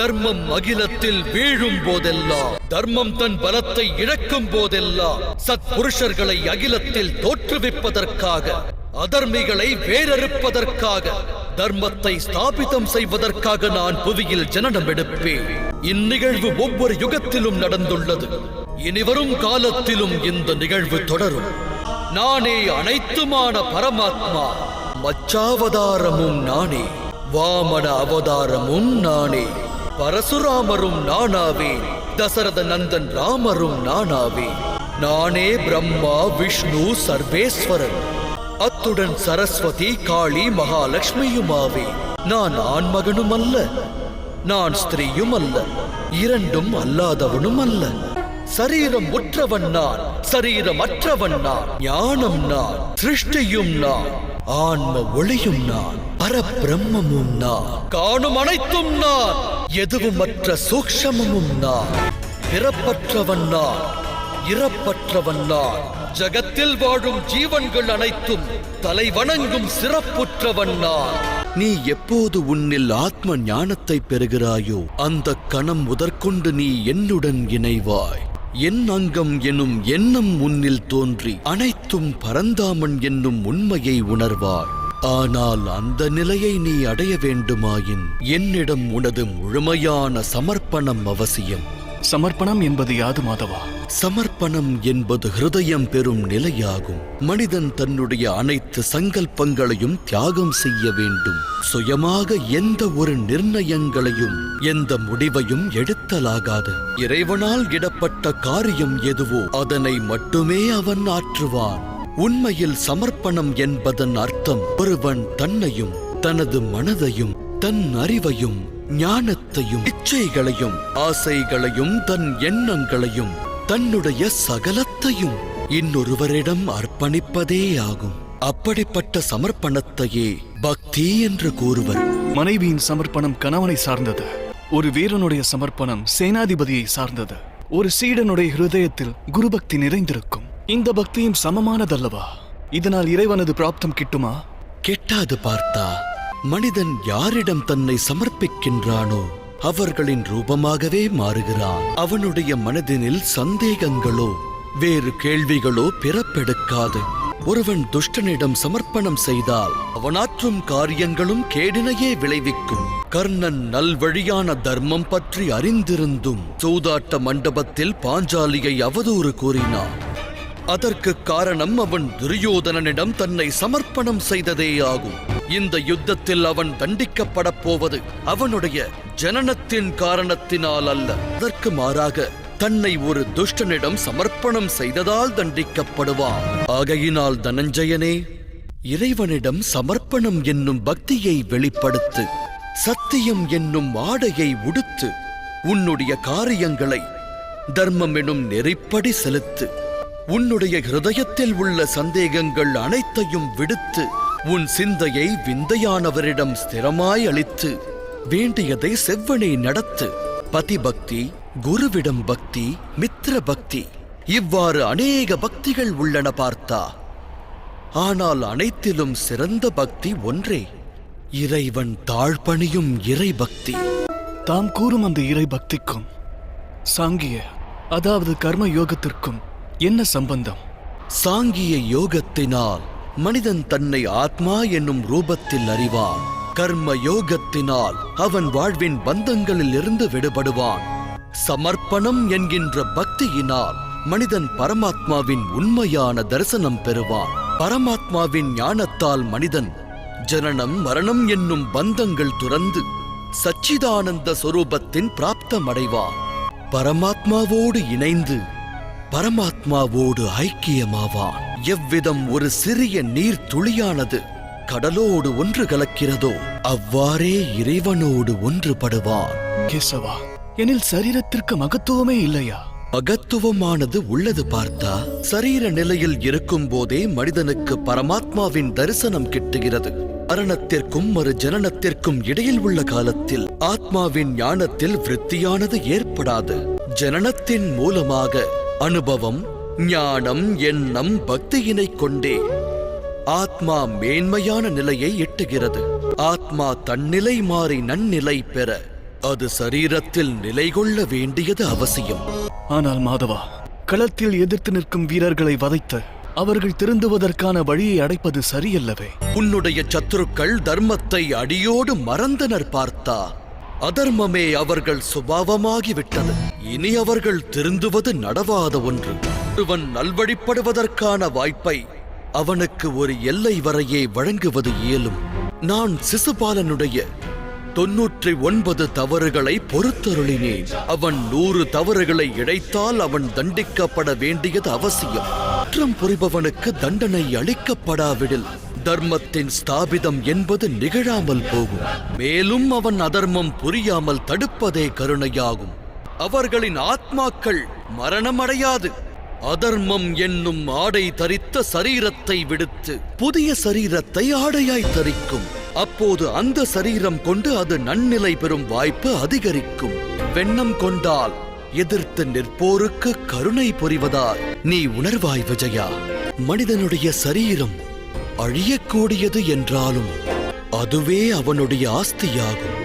தர்மம் அகிலத்தில் வீழும் போதெல்லாம். தர்மம் தன் பலத்தை இழக்கும் போதெல்லாம். சத்புருஷர்களை அகிலத்தில் தோற்றுவிப்பதற்காக. அதர்மிகளை வேறறுப்பதற்காக தர்மத்தை ஸ்தாபிதம் செய்வதற்காக நான் புவியில் ஜனனம் எடுப்பேன். இந்நிகழ்வு ஒவ்வொரு யுகத்திலும் நடந்துள்ளது. இனிவரும் காலத்திலும் இந்த நிகழ்வு தொடரும். நானே அனைத்துமான பரமாத்மா. மச்சாவதாரமும் நானே. வாமன அவதாரமும் நானே. பரசுராமரும் நானாவே தசரத நந்தன் ராமரும் நானாவே நானே பிரம்மா விஷ்ணு சர்வேஸ்வரன். அத்துடன் சரஸ்வதி காளி மகாலட்சுமியுமாவே நான் ஆண்மகனும் அல்ல. நான் ஸ்திரீயும் அல்ல. இரண்டும் அல்லாதவனும் அல்ல. சரீரம் உற்றவன் நான். சரீரம் அற்றவன் நான். ஞானம் நான். சிருஷ்டியும் நான். ஆன்ம ஒளியும் நான் பரபிரம்மமும் நான். காணும் அனைத்தும் நான் எதுவுமற்ற சூக்ஷமமும் நான். பிறப்பற்றவன் நான் இறப்பற்றவன் நான். ஜகத்தில் வாழும் ஜீவன்கள் அனைத்தும் தலை வணங்கும் சிறப்புற்றவன் நான். நீ எப்போது உன்னில் ஆத்ம ஞானத்தை பெறுகிறாயோ அந்த கணம் முதற்கொண்டு நீ என்னுடன் இணைவாய். என் அங்கம் எனும் எண்ணம் உன்னில் தோன்றி அனைத்தும் பரந்தாமன் என்னும் உண்மையை உணர்வாள் ஆனால் அந்த நிலையை நீ அடைய வேண்டுமாயின் என்னிடம் உனது முழுமையான சமர்ப்பணம் அவசியம். சமர்ப்பணம் என்பது யாது மாதவா? சமர்ப்பணம் என்பது ஹிருதயம் பெறும் நிலையாகும். மனிதன் தன்னுடைய அனைத்து சங்கல்பங்களையும் தியாகம் செய்ய வேண்டும். சுயமாக எந்த ஒரு நிர்ணயங்களையும் எந்த முடிவையும் எடுத்தலாகாது. இறைவனால் இடப்பட்ட காரியம் எதுவோ அதனை மட்டுமே அவன் ஆற்றுவான். உண்மையில் சமர்ப்பணம் என்பதன் அர்த்தம் ஒருவன் தன்னையும் தனது மனதையும் தன் அறிவையும் ஞானத்தையும் இச்சைகளையும் ஆசைகளையும் தன் எண்ணங்களையும் தன்னுடைய சகலத்தையும் இன்னொருவரிடம் அர்ப்பணிப்பதே ஆகும். அப்படிப்பட்ட சமர்ப்பணத்தையே பக்தி என்று கூறுவர். மனைவியின் சமர்ப்பணம் கணவனை சார்ந்தது. ஒரு வீரனுடைய சமர்ப்பணம் சேனாதிபதியை சார்ந்தது. ஒரு சீடனுடைய ஹிருதயத்தில் குருபக்தி நிறைந்திருக்கும். இந்த பக்தியும் சமமானதல்லவா? இதனால் இறைவனது பிராப்தம் கிட்டுமா? கெட்டாது பார்த்தா மனிதன் யாரிடம் தன்னை சமர்ப்பிக்கின்றானோ அவர்களின் ரூபமாகவே மாறுகிறான். அவனுடைய மனதினில் சந்தேகங்களோ வேறு கேள்விகளோ பிறப்பெடுக்காது. ஒருவன் துஷ்டனிடம் சமர்ப்பணம் செய்தால் அவனாற்றும் காரியங்களும் கேடினையே விளைவிக்கும். கர்ணன் நல்வழியான தர்மம் பற்றி அறிந்திருந்தும் சூதாட்ட மண்டபத்தில் பாஞ்சாலியை அவதூறு கூறினான். அதற்கு காரணம் அவன் துரியோதனனிடம் தன்னை சமர்ப்பணம் செய்ததே ஆகும் இந்த யுத்தத்தில் அவன் தண்டிக்கப்படப் போவது அவனுடைய ஜனனத்தின் காரணத்தினால் அல்ல. அதற்கு மாறாக தன்னை ஒரு துஷ்டனிடம் சமர்ப்பணம் செய்ததால் தண்டிக்கப்படுவான். ஆகையினால் தனஞ்சயனே இறைவனிடம் சமர்ப்பணம் என்னும் பக்தியை வெளிப்படுத்து சத்தியம் என்னும் ஆடையை உடுத்து உன்னுடைய காரியங்களை தர்மம் எனும் நெறிப்படி செலுத்து உன்னுடைய ஹிருதயத்தில் உள்ள சந்தேகங்கள் அனைத்தையும் விடுத்து உன் சிந்தையை விந்தையானவரிடம் ஸ்திரமாய் அளித்து வேண்டியதை செவ்வனே நடத்து. பதிபக்தி குருவிடம் பக்தி மித்திர பக்தி இவ்வாறு அநேக பக்திகள் உள்ளன பார்த்தா. ஆனால் அனைத்திலும் சிறந்த பக்தி ஒன்றே. இறைவன் தாழ்பணியும் இறை பக்தி தாம் கூறும் அந்த இறை பக்திக்கும் சாங்கிய அதாவது கர்ம யோகத்திற்கும் என்ன சம்பந்தம்? சாங்கிய யோகத்தினால் மனிதன் தன்னை ஆத்மா என்னும் ரூபத்தில் அறிவான். கர்ம யோகத்தினால் அவன் வாழ்வின் பந்தங்களில் இருந்து விடுபடுவான். சமர்ப்பணம் என்கின்ற பக்தியினால் மனிதன் பரமாத்மாவின் உண்மையான தரிசனம் பெறுவான். பரமாத்மாவின் ஞானத்தால் மனிதன் ஜனனம் மரணம் என்னும் பந்தங்கள் துறந்து சச்சிதானந்த சொரூபத்தின் பிராப்தமடைவான். பரமாத்மாவோடு இணைந்து பரமாத்மாவோடு ஐக்கியமாவான். எவ்விதம் ஒரு சிறிய நீர் துளியானது கடலோடு ஒன்று கலக்கிறதோ அவ்வாறே இறைவனோடு ஒன்றுபடுவான் கேசவா எனில் சரீரத்திற்கு மகத்துவமே இல்லையா? மகத்துவமானது உள்ளது பார்த்தா சரீர நிலையில் இருக்கும் போதே மனிதனுக்கு பரமாத்மாவின் தரிசனம் கிட்டுகிறது. மரணத்திற்கும் மறு ஜனனத்திற்கும் இடையில் உள்ள காலத்தில் ஆத்மாவின் ஞானத்தில் விருத்தியானது ஏற்படாது. ஜனனத்தின் மூலமாக அனுபவம் ஞானம் எண்ணம் பக்தியினைக் கொண்டே ஆத்மா மேன்மையான நிலையை எட்டுகிறது. ஆத்மா தன்னிலை மாறி நன்னிலை பெற அது சரீரத்தில் நிலை கொள்ள வேண்டியது அவசியம். ஆனால் மாதவா களத்தில் எதிர்த்து நிற்கும் வீரர்களை வதைத்து அவர்கள் திருந்துவதற்கான வழியை அடைப்பது சரியல்லவே. உன்னுடைய சத்துருக்கள் தர்மத்தை அடியோடு மறந்தனர் பார்த்தா அதர்மமே அவர்கள் சுபாவமாகி விட்டது இனி அவர்கள் திருந்துவது நடவாத ஒன்று. ஒருவன் நல்வழிப்படுவதற்கான வாய்ப்பை அவனுக்கு ஒரு எல்லை வரையே வழங்குவது இயலும். நான் சிசுபாலனுடைய தொன்னூற்றி ஒன்பது தவறுகளை பொறுத்தருளினேன். அவன் நூறு தவறுகளை இழைத்தால் அவன் தண்டிக்கப்பட வேண்டியது அவசியம். குற்றம் புரிபவனுக்கு தண்டனை அளிக்கப்படாவிடில் தர்மத்தின் ஸ்தாபிதம் என்பது நிகழாமல் போகும். மேலும் அவன் அதர்மம் புரியாமல் தடுப்பதே கருணையாகும். அவர்களின் ஆத்மாக்கள் மரணமடையாது. அதர்மம் என்னும் ஆடை தரித்த சரீரத்தை விடுத்து புதிய சரீரத்தை ஆடையாய் தரிக்கும். அப்போது அந்த சரீரம் கொண்டு அது நன்னிலை பெறும் வாய்ப்பு அதிகரிக்கும். வெண்ணம் கொண்டால் எதிர்த்து நிற்போருக்கு கருணை புரிவதால் நீ உணர்வாய் விஜயா மனிதனுடைய சரீரம் அழியக்கூடியது என்றாலும் அதுவே அவனுடைய ஆஸ்தியாகும்.